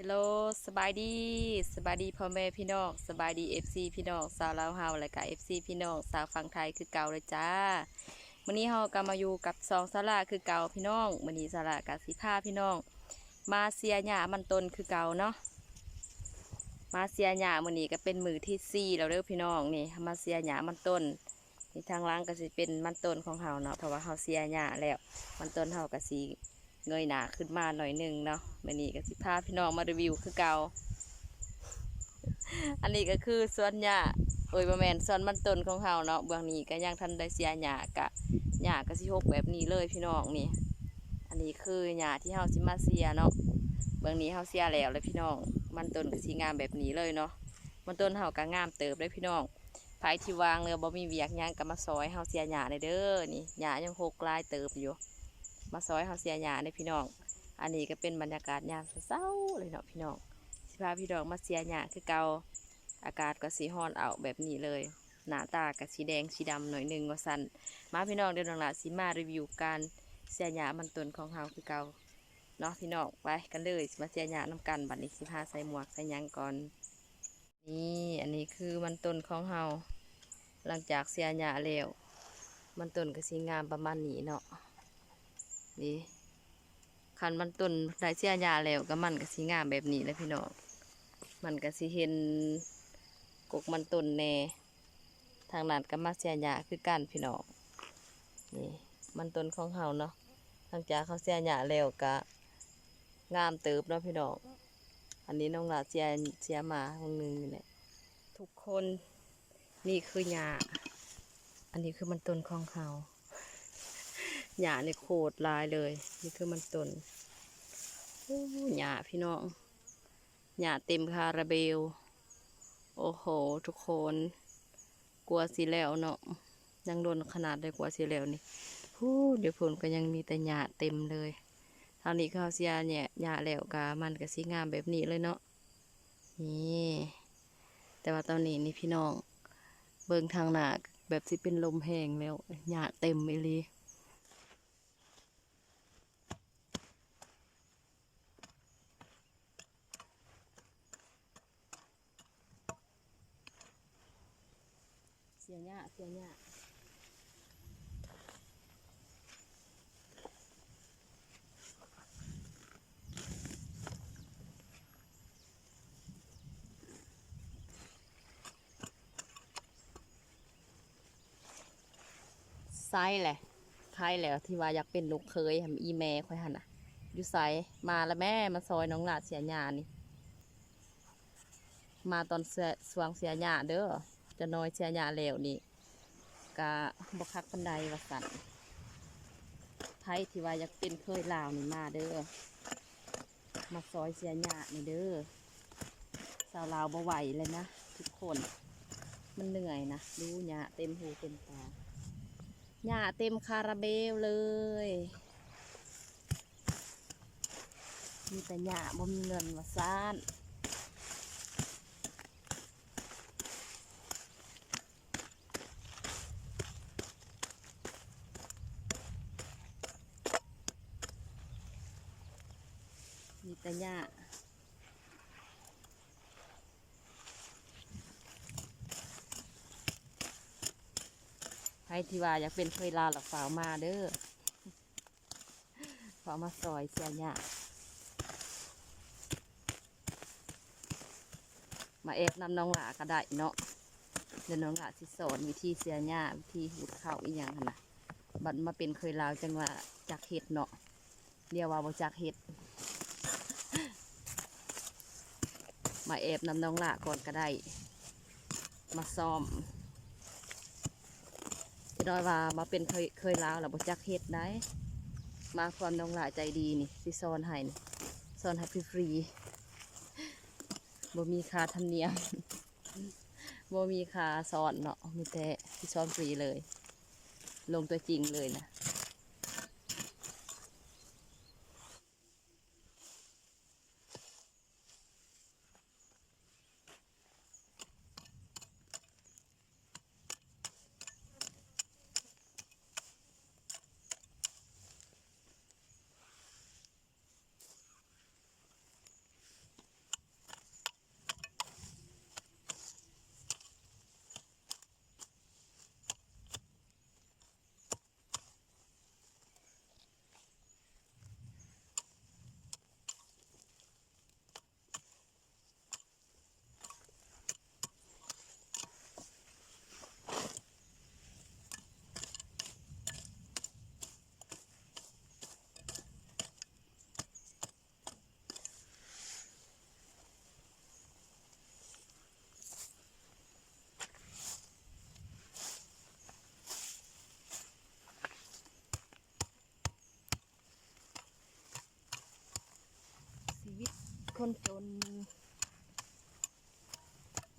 ฮัลโหลสบายดีสบายดีพ่อแม่พี่น้องสบายดีเอฟซีพี่น้องสาวลาวเฮาและก็เอฟซีพี่น้องสาวฝั่งไทยคือเก่าเลยจ้ามื้อนี้เฮาก็มาอยู่กับสองสาราคือเก่าพี่น้องมื้อนี้สารากับสิพาพี่น้อง มาเสียหญ้ามันต้นคือเก่าเนาะมาเสียหญ้ามื้อนี้ก็เป็นมือที่สี่แล้วเด้อพี่น้องนี่มาเสียหญ้ามันต้นนี่ทางล่างก็สิเป็นมันต้นของเฮาเนาะเพราะว่าเฮาเสียหญ้าแล้วมันต้นเฮาก็สิ เงยหนาขึ้นมาหน่อยหนึ่งเนาะวันนี้ก็สิพาพี่น้องมารีวิวคือเก่าอันนี้ก็คือสวนหญ้าโอ้ยบะแมนสวนมันต้นของเฮาเนาะเบื้องนี้ก็ยังทันได้เสียหญ้ากะหญ้าก็สิหกแบบนี้เลยพี่น้องนี่ อันนี้คือหญ้าที่เฮาสิมาเสียเนาะเบื้องนี้เฮาเสียแล้วเลยพี่น้อง มันต้นก็สิงามแบบนี้เลยเนาะมันต้นเฮาก็งามเติบเลยพี่น้องไผที่วางเรือบ่มีเวียกหยังก็มาซอยเฮาเสียหญ้าได้เด้อนี่หญ้ายังหกลายเติบอยู่ มาซอยเฮาเสียหญ้าในพี่น้อง อันนี้ก็เป็นบรรยากาศยามเศร้าเลยเนาะพี่น้องสิพาพี่น้องมาเสียหญ้าคือเกาอากาศก็สีฮ้อนเอาแบบนี้เลย หน้าตาก็สีแดงสีดำหน่อยหนึ่งว่าสั่นมาพี่น้องเดี๋ยวน้องละสิมารีวิวการเสียหญ้ามันตนของเฮาคือเกาเนาะพี่น้องไปกันเลยมาเสียหญ้าน้ำกันบัดนี้สิพาใส่หมวกใส่ยังก่อนนี่อันนี้คือมันต้นของเฮาหลังจากเสียหญ้าแล้วมันต้นก็สีงามประมาณนี้เนาะ นี่คันมันต้นได้เสียยาแล้วก็มันก็สีงามแบบนี้เลยพี่น้องมันก็สิเห็นกกมันต้นแน่ทางนั้นก็มาเสียยาคือกันพี่น้องนี่มันต้นของเฮาเนาะหลังจากเขาเสียยาแล้วก็งามเติบเนาะพี่น้องอันนี้น้องหลาเสียเสียมาตรงนึงนี่แหละทุกคนนี่คือหญ้าอันนี้คือมันต้นของเขา หญ้าในโคตรลายเลย นี่คือมันต้นโอ้หญ้าพี่น้องหญ้าเต็มคาราเบล โอ้โห ทุกคน กลัวสิแล้วเนาะยังโดนขนาดได้กลัวสิแล้วนี่ฮู้เดี๋ยวผลก็ยังมีแต่หญ้าเต็มเลยทางนี้เขาวเสียเนี่ยหญ้าแล้วกามันก็สีงามแบบนี้เลยเนาะนี่แต่ว่าตอนนี้นี่พี่น้อง เบิ่งทางหนาแบบสิเป็นลมแห้งแล้วหญ้าเต็มเลย เสียหญ้าเสียไซแหละใครแหละที่ว่าอยากเป็นลูกเคยทำอีแม่ค่อยหันอะอยู่ไซมาแล้วแม่มาซอยน้องหลาเสียหญานี่ มาตอนเสียสวงเสียหญาเด้อจะน้อยเสียหญาแล้วนี่ กะบคักปันไดว่าสันไทยที่ว่าอยากเป็นเคยลาวนี่มาเด้อ มาซอยเสียหญ้านี่เด้อ สาวลาวบ่ไหวเลยนะ ทุกคน มันเหนื่อยนะ ดูหญ้าเต็มหูเต็มตาหญ้าเต็มคาราเบลเลย มีแต่หญ้าบ่มีเงินว่าซ่าน มีแต่หญ้าใครที่ว่าอยากเป็นเคยลาหลักฝาวมาเด้อฝาวมาซอยเสียหญ้ามาเอฟนำน้องหลาก็ได้เนาะเดี๋ยวน้องหลาสิสอนวิธีเสียหญ้าวิธีหุดข้าวอีหยังนนะบัดมาเป็นเคยลาวจังว่าจากเห็ดเนาะเรียกว่าบ่จากเห็ด มาแอบนำน้องละก่อนก็ได้ มาซ้อมจะน้อยว่ามาเป็นเคยเคยลาวแล้วบ่จักเฮ็ดได้ มาความน้องละใจดีนี่สิสอนให้นี่สอนให้ฟรีๆบ่มีค่าธรรมเนียมบ่มีค่าสอนเนาะมีแต่สิสอนฟรีเลย ลงตัวจริงเลยนะ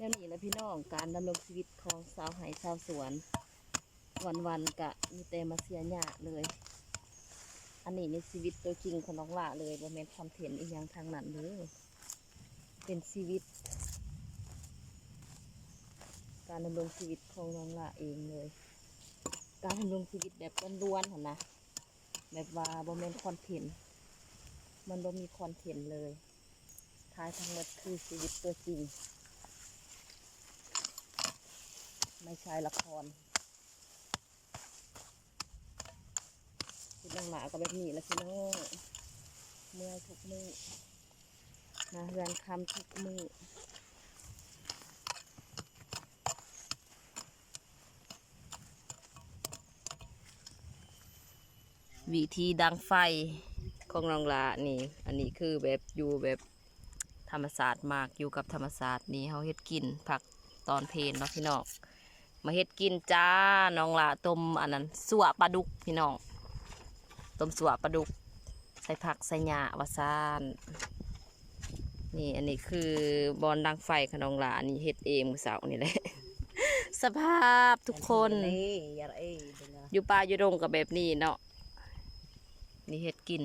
วนี้แหละพี่น้องการดำรงชีวิตของสาวไหชาวสวน วันๆกะมีแต่มาเสียหยาเลย อันนี้ในชีวิตตัวจริงของน้องละเลยบ่แม่นคอนเทนต์อีกอย่างทางนั้นเลยเป็นชีวิต การดำรงชีวิตของน้องละเองเลย การดำรงชีวิตแบบล้วนๆหั่นนะแบบว่าบ่แม่นคอนเทนต์มันบ่มีคอนเทนต์เลยท้ายทั้งหมดคือชีวิตตัวจริง ไม่ใช่ละครคิดหนาก็แบบนี้แหละพี่น้องเมื่อยทุกมือมาเรือนคำทุกมือวิธีดังไฟของน้องละนี่ อันนี้คือแบบอยู่แบบธรรมศาสตร์มากอยู่กับธรรมศาสตร์นี่เขาเฮ็ดกินผักตอนเพลนเนาะพี่น้อง มาเฮ็ดกินจ้าน้องละต้มอันนั้นสัวปลาดุกพี่น้องต้มสัวปลาดุก ใส่ผักใส่หญ้าวาซานนี่อันนี้คือบอลดังไฟขนองละอันนี้เฮ็ดเองเสาร์นี่แหละสภาพทุกคนอยู่ป่าอยู่ดงกับแบบนี้เนาะนี่เฮ็ดกิน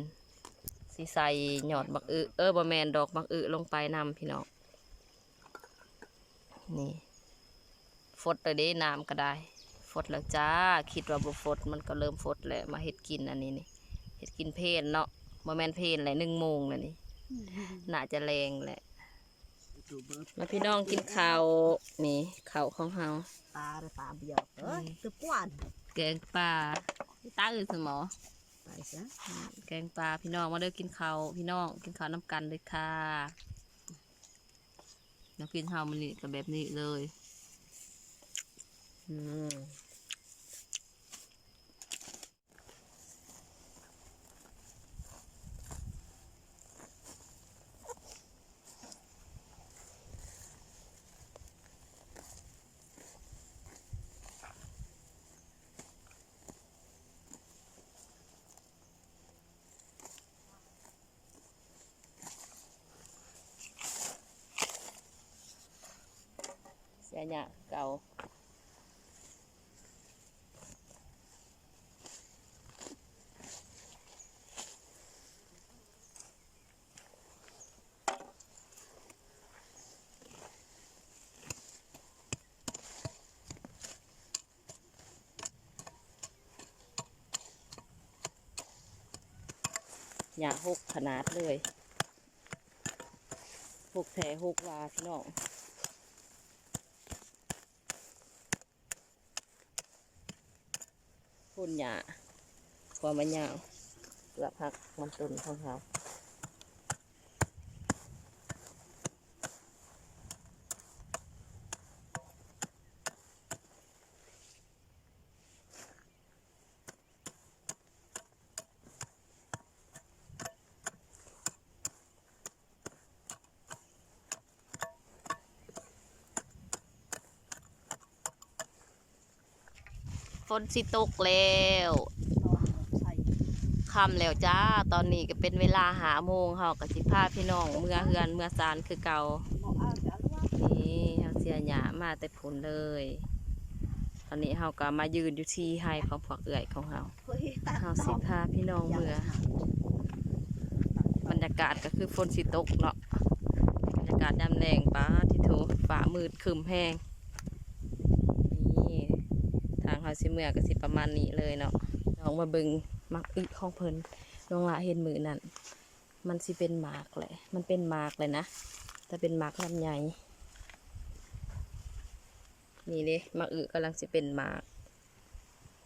สีใส่หยอดบักอึเออบะแมนดอกบักอึลงไปนำพี่น้องนี่ ฟดเลยเด้น้ำก็ได้ ฟดแล้วจ้า คิดว่าบ่ฟดมันก็เริ่มฟดแล้วมาเฮ็ดกินอันนี้นี่เฮ็ดกินเพลนเนาะบะแมนเพลนเลยหนึ่งโมงเลยนี่น่าจะแรงแหละดูเบิดมาพี่น้องกินข้าวนี่ข้าวของเฮาตาตาเบียวเอ้ยตึกกวนแกงปลาตาอื่นสมอไปซะแกงปลาพี่น้องมาเด้อกินข้าวพี่น้องกินข้าวน้ำกันเลยค่ะแล้วกินข้าวมันนี่ก็แบบนี้เลย อืมเสี ยหยะเก่าหกขนาดเลยหกแถหกวาพี่น้องพุ่นหยาความมันยาวเปลือกผักมันตุนของเขา นสิตกแล้วใส่คำแล้วจ้า ตอนนี้ก็เป็นเวลาหาโมงเฮากับสิพาพี่น้อง เมื่อเฮือนเมื่อซานคือเก่านี่เฮาเสียหยามาแต่ผลเลย ตอนนี้เฮาก็มายืนอยู่ที่ไฮของพวกเอื่อยของเฮาเฮาสิพาพี่น้องเมื่อบรรยากาศก็คือฝนสิตกเนาะบรรยากาศยามแรงป้าที่โถฟ้ามืดคึมแห้ง ทางเฮาสิเมื่อก็สิประมาณนี้เลยเนาะน้องมาเบิงมักอึของเพิ่นน้องละเห็นมือนั่นมันสิเป็นหมากเลยมันเป็นหมากเลยนะแต่เป็นหมากลำใหญ่นี่เด้มักอึกำลังสิเป็นหมาก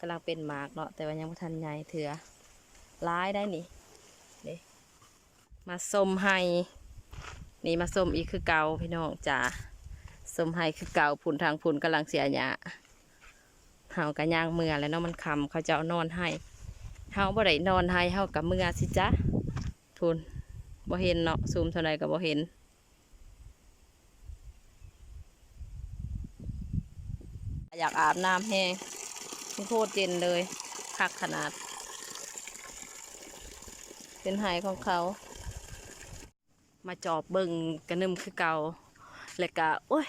กำลังเป็นหมากเนาะแต่ว่ายังไม่ทันใหญ่เถือร้ายได้นี่เด้มาส้มให้นี่มาส้มอีกคือเกาพี่น้องจ๋าส้มให้คือเกาผุนทางผุนกำลังเสียหยา เฮาก็ย่างเมื่อแล้วเนาะมันคำเขาจะเอานอนให้เฮาบ่ได้นอนให้เฮากับเมื่อสิจ๊ะทุนบ่เห็นเนาะซูมเท่าใดก็บ่เห็นอยากอาบน้ำแห้งมันโคตรเย็นเลยคักขนาด เป็นไหของเขา มาจอบเบิ่งกระนึมคือเก่าแล้วก็โอ้ย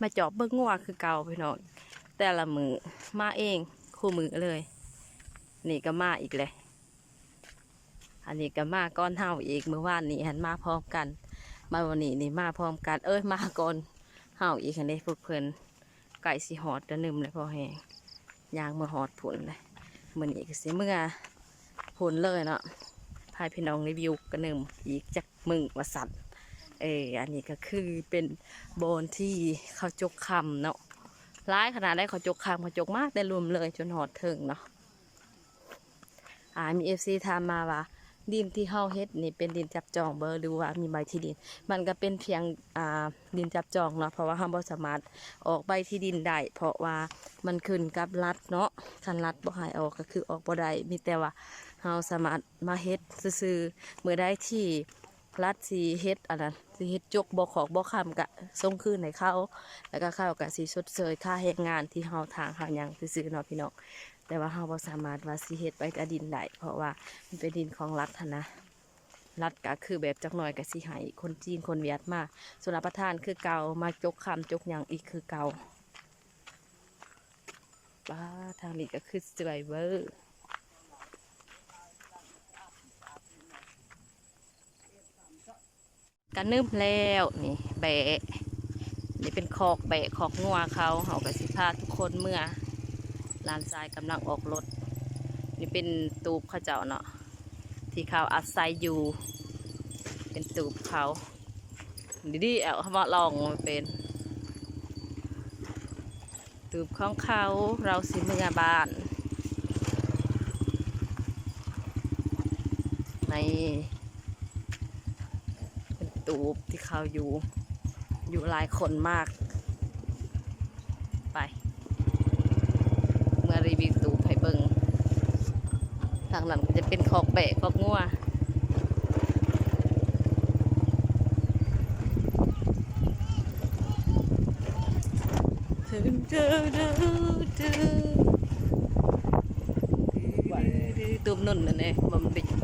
มาจอบเบิ่งงัวคือเก่าพี่น้องแต่ละมือ มาเองคู่มือเลย นี่ก็มาอีกเลย อันนี้ก็มาก้อนเฮาอีกเมื่อวานนี้หันมาพร้อมกัน มาวันนี้นี่มาพร้อมกัน เอ้ยมาก่อนเฮาอีกหันเด้พวกเพิ่นไก่สิหอดกระนึ่มเลยพอแหงยางมาหอดผลเลยมื้อนี้ก็สิเมื่อผลเลยเนาะพายพี่น้องรีวิวกระนึ่มอีกจักมึงวสัตว์เอออันนี้ก็คือเป็นโบนที่เขาจกคำเนาะ ร้ายขนาดได้ขาจกคำเขาจกมากแต่รวมเลยจนหอดถึงเนาะอ่ามีเอฟซีถามมาว่าดินที่เฮาเฮ็ดนี่เป็นดินจับจองเบอร์หรือว่ามีใบที่ดิน มันก็เป็นเพียงอ่าดินจับจองเนาะเพราะว่าเฮาบ่สามารถออกใบที่ดินได้เพราะว่ามันขึ้นกับรัฐเนาะคันรัฐบ่ให้ออกก็คือออกบ่ได้มีแต่ว่าเฮาสามารถมาเฮ็ดซื่อๆเมื่อได้ที่รัฐสิเฮ็ดอันนั้น สิเฮ็ดจกบ่ขอกบ่คำก็ส่งคืนให้เขาแล้วก็เขาก็สิชดเชยค่าแรงงานที่เฮาทางเฮาหยังซื่อๆเนาะพี่น้องแต่ว่าเฮาบ่สามารถว่าสิเฮ็ดไปกับดินได้เพราะว่ามันเป็นดินของรัฐหั้นนะรัฐก็คือแบบจักหน่อยก็สิให้คนจีนคนเวียดมาส่วนรับประทานคือเก่ามาจกคำจกหยังอีกคือเก่าป้าทางนี้ก็คือสวยเวอร์ กันนึบแล้วนี่แบะนี่เป็นคอกแบะคอกงัวเขาเขาก็สิพาทุกคนเมื่อลานทรายกำลังออกรถ นี่เป็นตูบเขาเจ้าเนาะที่เขาอาศัยอยู่ เป็นตูบเขาดีๆเอาเขามาลองมาเป็น ตูบของเขาเราสิเมือบ้านในตูบที่ เขาอยู่ อยู่หลายคนมาก ไป เมื่อรีวิวตูบให้เบิงทางหลังก็จะเป็นคอกแบะคอกงัวตุ่มนุ่นนั่นเองมันเป็น